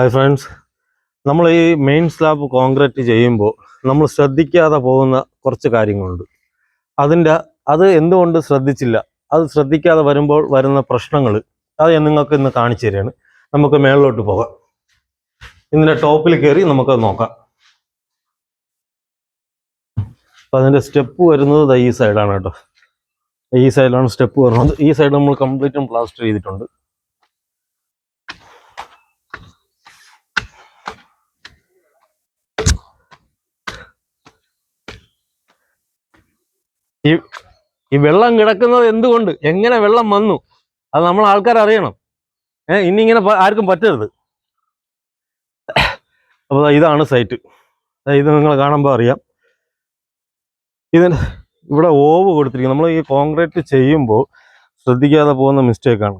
Hi friends നമ്മൾ ഈ main slab concrete ചെയ്യുമ്പോൾ നമ്മൾ ശ്രദ്ധിക്കാതെ പോകുന്ന കുറച്ച് കാര്യങ്ങളുണ്ട്. അതിന്റെ അത് എന്തുകൊണ്ട് ശ്രദ്ധിച്ചില്ല? അത് ശ്രദ്ധിക്കാതെ വരുമ്പോൾ വരുന്ന പ്രശ്നങ്ങൾ അത് നിങ്ങൾക്ക് ഇന്ന് കാണിച്ചു തരികയാണ്. നമുക്ക് മേളിലോട്ട് പോകാം. ഇതിന്റെ ടോപ്പിൽ കയറി നമുക്ക് നോക്കാം. അപ്പം അതിന്റെ സ്റ്റെപ്പ് വരുന്നത് ഈ സൈഡാണ് കേട്ടോ. ഈ സൈഡിലാണ് സ്റ്റെപ്പ് വരുന്നത്. ഈ സൈഡ് നമ്മൾ കംപ്ലീറ്റും പ്ലാസ്റ്റർ ചെയ്തിട്ടുണ്ട്. ഈ ഈ വെള്ളം കിടക്കുന്നത് എന്തുകൊണ്ട്? എങ്ങനെ വെള്ളം വന്നു? അത് നമ്മൾ ആൾക്കാർ അറിയണം ഏഹ് ഇനി ഇങ്ങനെ ആർക്കും പറ്റരുത്. അപ്പോൾ ഇതാണ് സൈറ്റ് ഇത് നിങ്ങൾ കാണുമ്പോൾ അറിയാം. ഇതിന് ഇവിടെ ഓവ് കൊടുത്തിരിക്കും നമ്മൾ ഈ കോൺക്രീറ്റ് ചെയ്യുമ്പോൾ ശ്രദ്ധിക്കാതെ പോകുന്ന മിസ്റ്റേക്കാണ്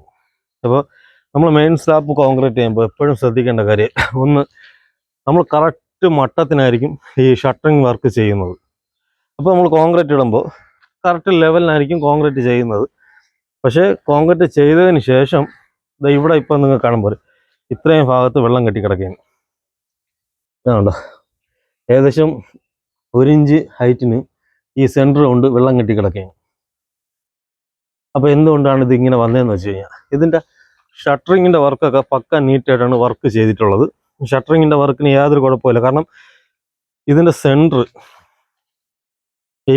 അപ്പോൾ നമ്മൾ മെയിൻ സ്ലാബ് കോൺക്രീറ്റ് ചെയ്യുമ്പോൾ എപ്പോഴും ശ്രദ്ധിക്കേണ്ട കാര്യം ഒന്ന് നമ്മൾ കറക്റ്റ് മട്ടത്തിനായിരിക്കും ഈ ഷട്ടറിങ് വർക്ക് ചെയ്യുന്നത്. അപ്പോൾ നമ്മൾ കോൺക്രീറ്റ് ഇടുമ്പോൾ കറക്റ്റ് ലെവലിനായിരിക്കും കോൺക്രീറ്റ് ചെയ്യുന്നത്. പക്ഷേ കോൺക്രീറ്റ് ചെയ്തതിന് ശേഷം ഇതാ ഇവിടെ ഇപ്പം നിങ്ങൾ കാണുമ്പോൾ ഇത്രയും ഭാഗത്ത് വെള്ളം കെട്ടിക്കിടക്കുകയാണ് ഇതാണല്ലോ ഏകദേശം ഒരു ഇഞ്ച് ഹൈറ്റിന് ഈ സെന്റർ കൊണ്ട് വെള്ളം കെട്ടിക്കിടക്കുകയാണ് അപ്പോൾ എന്തുകൊണ്ടാണ് ഇത് ഇങ്ങനെ വന്നതെന്ന് വെച്ച് കഴിഞ്ഞാൽ ഇതിന്റെ ഷട്ടറിങ്ങിന്റെ വർക്കൊക്കെ പക്ക നീറ്റായിട്ടാണ് വർക്ക് ചെയ്തിട്ടുള്ളത്. ഷട്ടറിങ്ങിന്റെ വർക്കിന് യാതൊരു കുഴപ്പമില്ല കാരണം ഇതിന്റെ സെന്റർ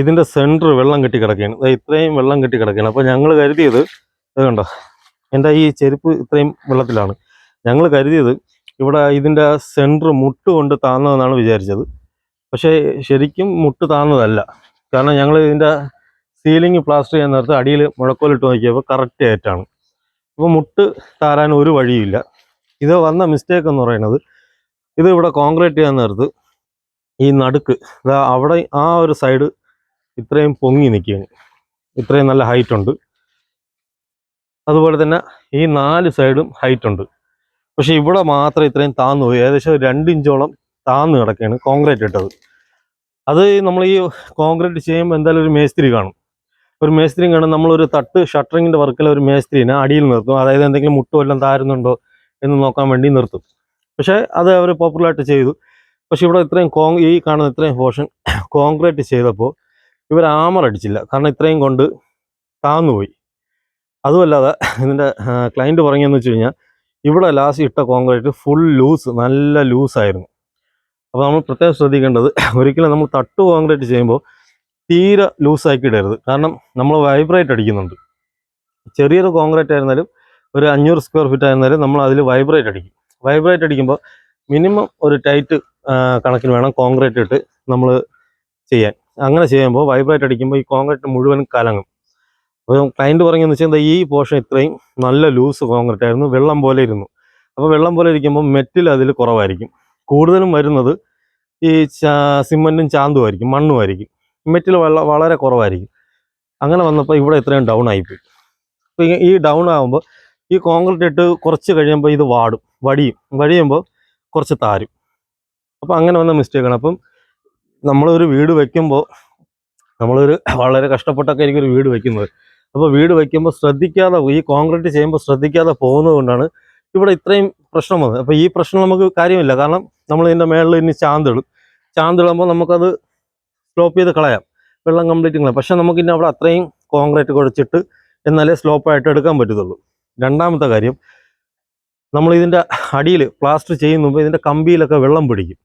ഇതിന്റെ സെന്റർ വെള്ളം കെട്ടി കിടക്കുകയാണ്. അതായത് ഇത്രയും വെള്ളം കെട്ടി കിടക്കുകയാണ്. അപ്പോൾ ഞങ്ങൾ കരുതിയത് ഇത് കണ്ടോ? എന്റെ ഈ ചെരുപ്പ് ഇത്രയും വെള്ളത്തിലാണ്. ഞങ്ങൾ കരുതിയത് ഇവിടെ ഇതിന്റെ സെന്റർ മുട്ട് കൊണ്ട് താഴ്ന്നതെന്നാണ് വിചാരിച്ചത്. പക്ഷേ ശരിക്കും മുട്ട് താഴ്ന്നതല്ല കാരണം ഞങ്ങൾ ഇതിന്റെ സീലിംഗ് പ്ലാസ്റ്റർ ചെയ്യാൻ നേരത്തെ അടിയിൽ മുഴക്കോലിട്ട് നോക്കിയപ്പോൾ കറക്റ്റ് ആയിട്ടാണ്. അപ്പോൾ മുട്ട് താരാൻ ഒരു വഴിയില്ല ഇത് വന്ന മിസ്റ്റേക്ക് എന്ന് പറയുന്നത് ഇത് ഇവിടെ കോൺക്രീറ്റ് ചെയ്യാൻ നേരത്ത് ഈ നടുക്ക് അവിടെ ആ ഒരു സൈഡ് ഇത്രയും പൊങ്ങി നിൽക്കുകയാണ്. ഇത്രയും നല്ല ഹൈറ്റ് ഉണ്ട്. അതുപോലെ തന്നെ ഈ നാല് സൈഡും ഹൈറ്റ് ഉണ്ട്. പക്ഷേ ഇവിടെ മാത്രം ഇത്രയും താന്നു പോയി. ഏകദേശം രണ്ട് ഇഞ്ചോളം താന്നു കിടക്കുകയാണ് കോൺക്രീറ്റ് ഇട്ടത്. അത് നമ്മൾ ഈ കോൺക്രീറ്റ് ചെയ്യുമ്പോൾ എന്തായാലും ഒരു മേസ്തിരി കാണും. ഒരു മേസ്തിരി കാണും. നമ്മളൊരു തട്ട് ഷട്ടറിങ്ങിന്റെ വർക്കിൽ ഒരു മേസ്തിരിനെ അടിയിൽ നിർത്തും. അതായത് എന്തെങ്കിലും മുട്ടോ വല്ലതും താരുന്നുണ്ടോ എന്ന് നോക്കാൻ വേണ്ടി നിർത്തും. പക്ഷേ അത് അവർ പോപ്പുലറായിട്ട് ചെയ്തു. പക്ഷേ ഇവിടെ ഇത്രയും കോൺ ഈ കാണുന്ന ഇത്രയും പോർഷൻ കോൺക്രീറ്റ് ചെയ്തപ്പോൾ ഇവർ ആമർ അടിച്ചില്ല. കാരണം ഇത്രയും കൊണ്ട് താന്നുപോയി. അതുമല്ലാതെ ഇതിന്റെ ക്ലയന്റ് പറഞ്ഞതെന്ന് വെച്ച് കഴിഞ്ഞാൽ ഇവിടെ ലാസ്റ്റ് ഇട്ട കോൺക്രീറ്റ് ഫുൾ ലൂസ് നല്ല ലൂസായിരുന്നു അപ്പോൾ നമ്മൾ പ്രത്യേകം ശ്രദ്ധിക്കേണ്ടത് ഒരിക്കലും നമ്മൾ തട്ട് കോൺക്രീറ്റ് ചെയ്യുമ്പോൾ തീരെ ലൂസാക്കി ഇടരുത്. കാരണം നമ്മൾ വൈബ്രേറ്റ് അടിക്കുന്നുണ്ട്. ചെറിയൊരു കോൺക്രീറ്റ് ആയിരുന്നാലും ഒരു അഞ്ഞൂറ് സ്ക്വയർ ഫീറ്റ് ആയിരുന്നാലും നമ്മൾ അതിൽ വൈബ്രേറ്റ് അടിക്കും. വൈബ്രേറ്റ് അടിക്കുമ്പോൾ മിനിമം ഒരു ടൈറ്റ് കണക്കിന് വേണം കോൺക്രീറ്റ് ഇട്ട് നമ്മൾ ചെയ്യാൻ. അങ്ങനെ ചെയ്യുമ്പോൾ വൈബ്രേറ്റ് അടിക്കുമ്പോൾ ഈ കോൺക്രീറ്റ് മുഴുവൻ കലങ്ങും. അപ്പോൾ ക്ലയന്റ് പറഞ്ഞെന്ന് വെച്ചാൽ ഈ പോർഷൻ ഇത്രയും നല്ല ലൂസ് കോൺക്രീറ്റ് ആയിരുന്നു വെള്ളം പോലെ ഇരുന്നു. അപ്പോൾ വെള്ളം പോലെ ഇരിക്കുമ്പോൾ മെറ്റിൽ അതിൽ കുറവായിരിക്കും. കൂടുതലും വരുന്നത് ഈ സിമന്റും ചാന്തുമായിരിക്കും മണ്ണുമായിരിക്കും മെറ്റിൽ വെള്ള വളരെ കുറവായിരിക്കും. അങ്ങനെ വന്നപ്പോൾ ഇവിടെ ഇത്രയും ഡൗൺ ആയിപ്പോയി. അപ്പോൾ ഈ ഡൗൺ ആകുമ്പോൾ ഈ കോൺക്രീറ്റ് ഇട്ട് കുറച്ച് കഴിയുമ്പോൾ ഇത് വാടും വടിയും. വടിയുമ്പോൾ കുറച്ച് താരും. അപ്പോൾ അങ്ങനെ വന്ന മിസ്റ്റേക്കാണ് അപ്പം നമ്മളൊരു വീട് വെക്കുമ്പോൾ നമ്മളൊരു വളരെ കഷ്ടപ്പെട്ടൊക്കെ ഒരു വീട് വെക്കുന്നത്. അപ്പോൾ വീട് വെക്കുമ്പോൾ ശ്രദ്ധിക്കാതെ ഈ കോൺക്രീറ്റ് ചെയ്യുമ്പോൾ ശ്രദ്ധിക്കാതെ പോകുന്നതുകൊണ്ടാണ് ഇവിടെ ഇത്രയും പ്രശ്നം വന്നത്. അപ്പോൾ ഈ പ്രശ്നം നമുക്ക് കാര്യമില്ല. കാരണം നമ്മൾ ഇതിന്റെ മേളിൽ ഇനി ചാന്തിടും. ചാന്തിടുമ്പോൾ നമുക്കത് സ്ലോപ്പ് ചെയ്ത് കളയാം. വെള്ളം കംപ്ലീറ്റ് കളയാം. പക്ഷേ നമുക്ക് ഇനി അവിടെ അത്രയും കോൺക്രീറ്റ് കുഴച്ചിട്ട് എന്നാലേ സ്ലോപ്പായിട്ട് എടുക്കാൻ പറ്റത്തുള്ളൂ. രണ്ടാമത്തെ കാര്യം നമ്മൾ ഇതിന്റെ അടിയിൽ പ്ലാസ്റ്റർ ചെയ്യുന്ന മുമ്പ് ഇതിന്റെ കമ്പിയിലൊക്കെ വെള്ളം പിടിക്കും.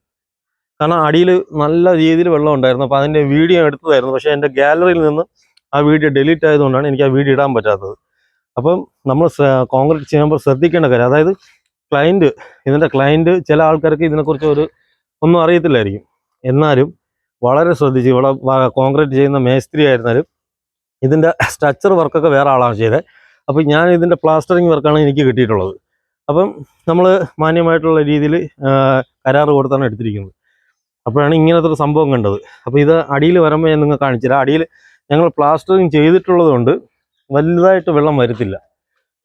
കാരണം അടിയിൽ നല്ല രീതിയിൽ വെള്ളം ഉണ്ടായിരുന്നു. അപ്പോൾ അതിന്റെ വീഡിയോ എടുത്തതായിരുന്നു. പക്ഷേ എന്റെ ഗാലറിയിൽ നിന്ന് ആ വീഡിയോ ഡിലീറ്റ് ആയതുകൊണ്ടാണ് എനിക്ക് ആ വീഡിയോ ഇടാൻ പറ്റാത്തത്. അപ്പം നമ്മൾ കോൺക്രീറ്റ് ചെയ്യുമ്പോൾ ശ്രദ്ധിക്കേണ്ട കാര്യം അതായത് ക്ലയന്റ് ഇതിന്റെ ക്ലയന്റ് ചില ആൾക്കാർക്ക് ഇതിനെക്കുറിച്ച് ഒരു ഒന്നും അറിയത്തില്ലായിരിക്കും. എന്നാലും വളരെ ശ്രദ്ധിച്ച് ഇവിടെ കോൺക്രീറ്റ് ചെയ്യുന്ന മേസ്ത്രി ആയിരുന്നാലും ഇതിന്റെ സ്ട്രക്ചർ വർക്കൊക്കെ വേറെ ആളാണ് ചെയ്തത്. അപ്പോൾ ഞാൻ ഇതിന്റെ പ്ലാസ്റ്ററിങ് വർക്കാണ് എനിക്ക് കിട്ടിയിട്ടുള്ളത്. അപ്പം നമ്മൾ മാന്യമായിട്ടുള്ള രീതിയിൽ കരാറ് കൊടുത്താണ് എടുത്തിരിക്കുന്നത്. അപ്പോഴാണ് ഇങ്ങനത്തെ ഒരു സംഭവം കണ്ടത്. അപ്പോൾ ഇത് അടിയിൽ വരുമ്പോൾ ഞാൻ നിങ്ങൾ കാണിച്ചില്ല അടിയിൽ ഞങ്ങൾ പ്ലാസ്റ്ററിങ് ചെയ്തിട്ടുള്ളതുകൊണ്ട് വലുതായിട്ട് വെള്ളം വരത്തില്ല.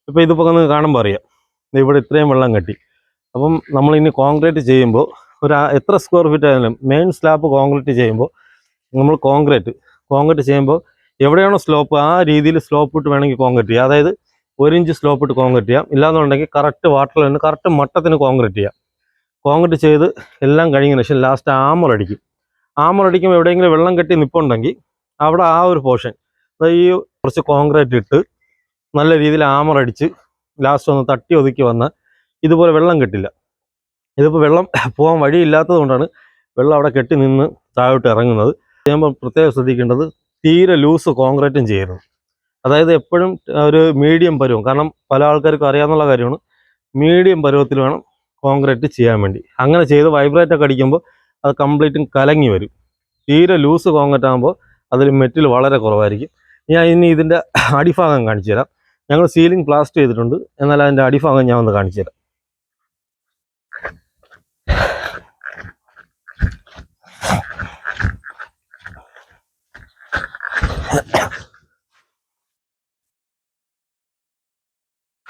ഇപ്പോൾ ഇതിപ്പോൾ നിങ്ങൾക്ക് കാണുമ്പോൾ അറിയാം. ഇവിടെ ഇത്രയും വെള്ളം കെട്ടി. അപ്പം നമ്മൾ ഇനി കോൺക്രീറ്റ് ചെയ്യുമ്പോൾ ഒരു എത്ര സ്ക്വയർ ഫീറ്റ് ആയാലും മെയിൻ സ്ലാബ് കോൺക്രീറ്റ് ചെയ്യുമ്പോൾ നമ്മൾ കോൺക്രീറ്റ് കോൺക്രീറ്റ് ചെയ്യുമ്പോൾ എവിടെയാണോ സ്ലോപ്പ് ആ രീതിയിൽ സ്ലോപ്പ് ഇട്ട് വേണമെങ്കിൽ കോൺക്രീറ്റ് ചെയ്യാം. അതായത് ഒരു ഇഞ്ച് സ്ലോപ്പ് ഇട്ട് കോൺക്രീറ്റ് ചെയ്യാം. ഇല്ലാന്നുണ്ടെങ്കിൽ കറക്റ്റ് വാട്ടർ തന്നെ കറക്റ്റ് മട്ടത്തിന് കോൺക്രീറ്റ് ചെയ്യാം. കോൺക്രീറ്റ് ചെയ്ത് എല്ലാം കഴിഞ്ഞതിന് ശേഷം ലാസ്റ്റ് ആമർ അടിക്കും ആമർ അടിക്കുമ്പോൾ എവിടെയെങ്കിലും വെള്ളം കെട്ടി നിപ്പുണ്ടെങ്കിൽ അവിടെ ആ ഒരു പോർഷൻ ഈ കുറച്ച് കോൺക്രീറ്റ് ഇട്ട് നല്ല രീതിയിൽ ആമർ അടിച്ച് ലാസ്റ്റ് ഒന്ന് തട്ടി ഒതുക്കി വന്ന് ഇതുപോലെ വെള്ളം കെട്ടില്ല. ഇതിപ്പോൾ വെള്ളം പോകാൻ വഴിയില്ലാത്തത് കൊണ്ടാണ് വെള്ളം അവിടെ കെട്ടി നിന്ന് താഴോട്ട് ഇറങ്ങുന്നത്. ചെയ്യുമ്പോൾ പ്രത്യേകം ശ്രദ്ധിക്കേണ്ടത് തീരെ ലൂസ് കോൺക്രീറ്റും ചെയ്യരുത്. അതായത് എപ്പോഴും ഒരു മീഡിയം പരുവം. കാരണം പല ആൾക്കാർക്കും അറിയാവുന്ന കാര്യമാണ്. മീഡിയം പരുവത്തിൽ വേണം കോൺക്രീറ്റ് ചെയ്യാൻ വേണ്ടി. അങ്ങനെ ചെയ്ത് വൈബ്രേറ്റ് ഒക്കെ അടിക്കുമ്പോൾ അത് കംപ്ലീറ്റും കലങ്ങി വരും. തീരെ ലൂസ് കോൺക്രീറ്റ് ആകുമ്പോൾ അതിൽ മെറ്റൽ വളരെ കുറവായിരിക്കും. ഞാൻ ഇനി ഇതിന്റെ അടിഭാഗം കാണിച്ചു തരാം. ഞങ്ങൾ സീലിംഗ് പ്ലാസ്റ്റർ ചെയ്തിട്ടുണ്ട്. എന്നാൽ അതിന്റെ അടിഭാഗം ഞാൻ ഒന്ന് കാണിച്ചു തരാം.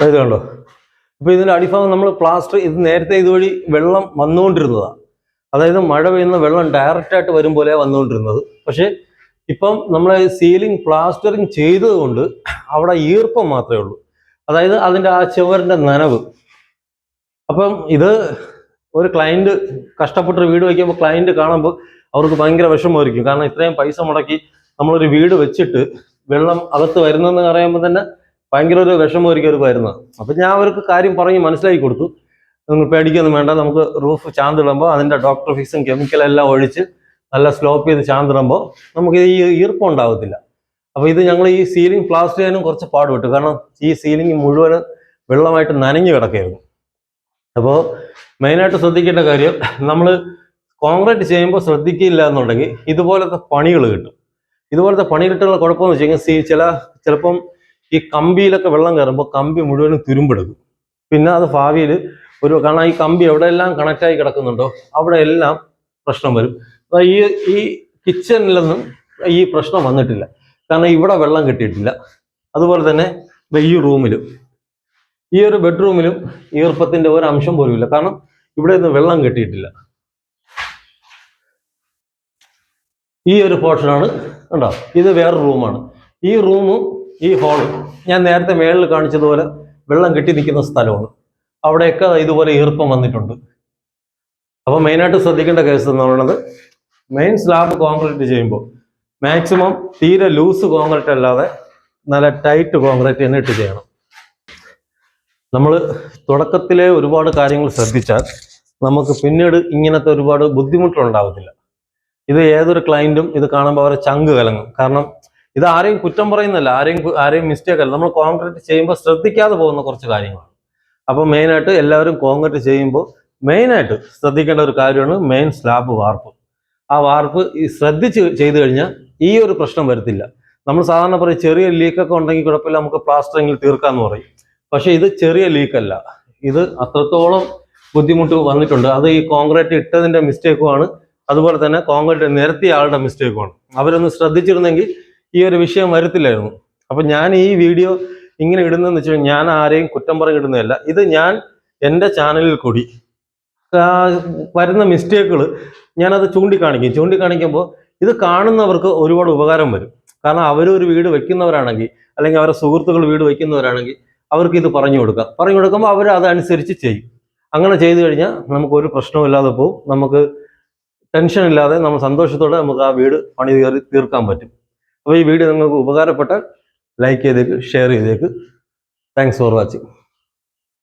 ഇത് കണ്ടോ? ഇപ്പൊ ഇതിന്റെ അടിഭാഗം നമ്മൾ പ്ലാസ്റ്റർ ഇത് നേരത്തെ ഇതുവഴി വെള്ളം വന്നുകൊണ്ടിരുന്നതാണ് അതായത് മഴ പെയ്യുന്ന വെള്ളം ഡയറക്റ്റായിട്ട് വരും പോലെ വന്നുകൊണ്ടിരുന്നത്. പക്ഷെ ഇപ്പം നമ്മൾ സീലിംഗ് പ്ലാസ്റ്ററിങ് ചെയ്തതുകൊണ്ട് അവിടെ ഈർപ്പം മാത്രമേ ഉള്ളൂ. അതായത് അതിന്റെ ആ ചുവരിന്റെ നനവ്. അപ്പം ഇത് ഒരു ക്ലയന്റ് കഷ്ടപ്പെട്ടൊരു വീട് വയ്ക്കുമ്പോൾ ക്ലയന്റ് കാണുമ്പോൾ അവർക്ക് ഭയങ്കര വിഷമമായിരിക്കും. കാരണം ഇത്രയും പൈസ മുടക്കി നമ്മളൊരു വീട് വെച്ചിട്ട് വെള്ളം അകത്ത് വരുന്നെന്ന് പറയുമ്പോൾ തന്നെ ഭയങ്കര ഒരു വിഷമമായിരിക്കും അവർക്ക് വരുന്നത് അപ്പം ഞാൻ അവർക്ക് കാര്യം പറഞ്ഞ് മനസ്സിലാക്കി കൊടുത്തു. നിങ്ങൾ പേടിക്കൊന്നും വേണ്ട നമുക്ക് റൂഫ് ചാന്തിടുമ്പോൾ അതിന്റെ ഡോക്ടർ ഫീസും കെമിക്കലെല്ലാം ഒഴിച്ച് നല്ല സ്ലോപ്പ് ചെയ്ത് ചാന്തിടുമ്പോൾ നമുക്ക് ഈ ഈർപ്പം ഉണ്ടാകത്തില്ല അപ്പോൾ ഇത് ഞങ്ങൾ ഈ സീലിംഗ് പ്ലാസ്റ്റർ ചെയ്യാനും കുറച്ച് പാടുപെട്ടു. കാരണം ഈ സീലിംഗ് മുഴുവൻ വെള്ളമായിട്ട് നനഞ്ഞു കിടക്കായിരുന്നു അപ്പോൾ മെയിനായിട്ട് ശ്രദ്ധിക്കേണ്ട കാര്യം നമ്മൾ കോൺക്രീറ്റ് ചെയ്യുമ്പോൾ ശ്രദ്ധിക്കില്ല എന്നുണ്ടെങ്കിൽ ഇതുപോലത്തെ പണികൾ കിട്ടും. ഇതുപോലത്തെ പണി കിട്ടുന്ന കുഴപ്പമെന്ന് വെച്ച് കഴിഞ്ഞാൽ ചില ചിലപ്പം ഈ കമ്പിയിലൊക്കെ വെള്ളം കയറുമ്പോൾ കമ്പി മുഴുവനും തുരുമ്പെടുക്കും പിന്നെ അത് ഭാവിയിൽ ഒരു കാരണം ഈ കമ്പി എവിടെയെല്ലാം കണക്റ്റായി കിടക്കുന്നുണ്ടോ അവിടെ എല്ലാം പ്രശ്നം വരും. ഈ ഈ കിച്ചണിലൊന്നും ഈ പ്രശ്നം വന്നിട്ടില്ല. കാരണം ഇവിടെ വെള്ളം കിട്ടിയിട്ടില്ല. അതുപോലെ തന്നെ ഈ റൂമിലും ഈ ഒരു ബെഡ്റൂമിലും ഈർപ്പത്തിന്റെ ഒരു അംശം പോലും ഇല്ല. കാരണം ഇവിടെ നിന്ന് വെള്ളം കിട്ടിയിട്ടില്ല. ഈ ഒരു പോർഷനാണ് കണ്ടോ? ഇത് വേറെ റൂമാണ് ഈ റൂമും ഈ ഹോൾ ഞാൻ നേരത്തെ മേളിൽ കാണിച്ചതുപോലെ വെള്ളം കെട്ടി നിൽക്കുന്ന സ്ഥലമാണ്. അവിടെയൊക്കെ ഇതുപോലെ ഈർപ്പം വന്നിട്ടുണ്ട്. അപ്പോൾ മെയിനായിട്ട് ശ്രദ്ധിക്കേണ്ട കേസ് എന്ന് പറയുന്നത് മെയിൻ സ്ലാബ് കോൺക്രീറ്റ് ചെയ്യുമ്പോൾ മാക്സിമം തീരെ ലൂസ് കോൺക്രീറ്റ് അല്ലാതെ നല്ല ടൈറ്റ് കോൺക്രീറ്റ് തന്നെ ഇട്ട് ചെയ്യണം. നമ്മൾ തുടക്കത്തിലെ ഒരുപാട് കാര്യങ്ങൾ ശ്രദ്ധിച്ചാൽ നമുക്ക് പിന്നീട് ഇങ്ങനത്തെ ഒരുപാട് ബുദ്ധിമുട്ടുണ്ടാവത്തില്ല ഇത് ഏതൊരു ക്ലയന്റും ഇത് കാണുമ്പോൾ അവരെ ചങ്ക് കലങ്ങും. കാരണം ഇത് ആരെയും കുറ്റം പറയുന്നില്ല ആരെയും ആരെയും മിസ്റ്റേക്ക് അല്ല. നമ്മൾ കോൺക്രീറ്റ് ചെയ്യുമ്പോൾ ശ്രദ്ധിക്കാതെ പോകുന്ന കുറച്ച് കാര്യങ്ങളാണ്. അപ്പോൾ മെയിനായിട്ട് എല്ലാവരും കോൺക്രീറ്റ് ചെയ്യുമ്പോൾ മെയിനായിട്ട് ശ്രദ്ധിക്കേണ്ട ഒരു കാര്യമാണ് മെയിൻ സ്ലാബ് വാർപ്പ് ആ വാർപ്പ് ഈ ശ്രദ്ധിച്ച് ചെയ്തു കഴിഞ്ഞാൽ ഈ ഒരു പ്രശ്നം വരത്തില്ല. നമ്മൾ സാധാരണ പറയും ചെറിയ ലീക്കൊക്കെ ഉണ്ടെങ്കിൽ കുഴപ്പമില്ല നമുക്ക് പ്ലാസ്റ്ററിങ്ങിൽ തീർക്കാന്ന് പറയും. പക്ഷേ ഇത് ചെറിയ ലീക്കല്ല ഇത് അത്രത്തോളം ബുദ്ധിമുട്ട് വന്നിട്ടുണ്ട്. അത് ഈ കോൺക്രീറ്റ് ഇട്ടതിന്റെ മിസ്റ്റേക്കുമാണ് അതുപോലെ തന്നെ കോൺക്രീറ്റ് നിരത്തിയ ആളുടെ മിസ്റ്റേക്കുമാണ് അവരൊന്ന് ശ്രദ്ധിച്ചിരുന്നെങ്കിൽ ഈ ഒരു വിഷയം വരത്തില്ലായിരുന്നു. അപ്പൊ ഞാൻ ഈ വീഡിയോ ഇങ്ങനെ ഇടുന്നതെന്ന് വെച്ചാൽ ഞാൻ ആരെയും കുറ്റം പറഞ്ഞ് ഇടുന്നതല്ല. ഇത് ഞാൻ എന്റെ ചാനലിൽ കൂടി വരുന്ന മിസ്റ്റേക്കുകൾ ഞാനത് ചൂണ്ടിക്കാണിക്കും. ചൂണ്ടിക്കാണിക്കുമ്പോൾ ഇത് കാണുന്നവർക്ക് ഒരുപാട് ഉപകാരം വരും. കാരണം അവരൊരു വീട് വെക്കുന്നവരാണെങ്കിൽ അല്ലെങ്കിൽ അവരുടെ സുഹൃത്തുക്കൾ വീട് വെക്കുന്നവരാണെങ്കിൽ അവർക്ക് ഇത് പറഞ്ഞു കൊടുക്കാം. പറഞ്ഞു കൊടുക്കുമ്പോൾ അവർ അതനുസരിച്ച് ചെയ്യും. അങ്ങനെ ചെയ്തു കഴിഞ്ഞാൽ നമുക്ക് ഒരു പ്രശ്നവും ഇല്ലാതെ പോകും നമുക്ക് ടെൻഷൻ ഇല്ലാതെ നമ്മൾ സന്തോഷത്തോടെ നമുക്ക് ആ വീട് പണി തീർക്കാൻ പറ്റും. അപ്പോൾ ഈ വീഡിയോ നിങ്ങൾക്ക് ഉപകാരപ്പെട്ടാൽ ലൈക്ക് ചെയ്തേക്ക് ഷെയർ ചെയ്തേക്ക്. Thanks for watching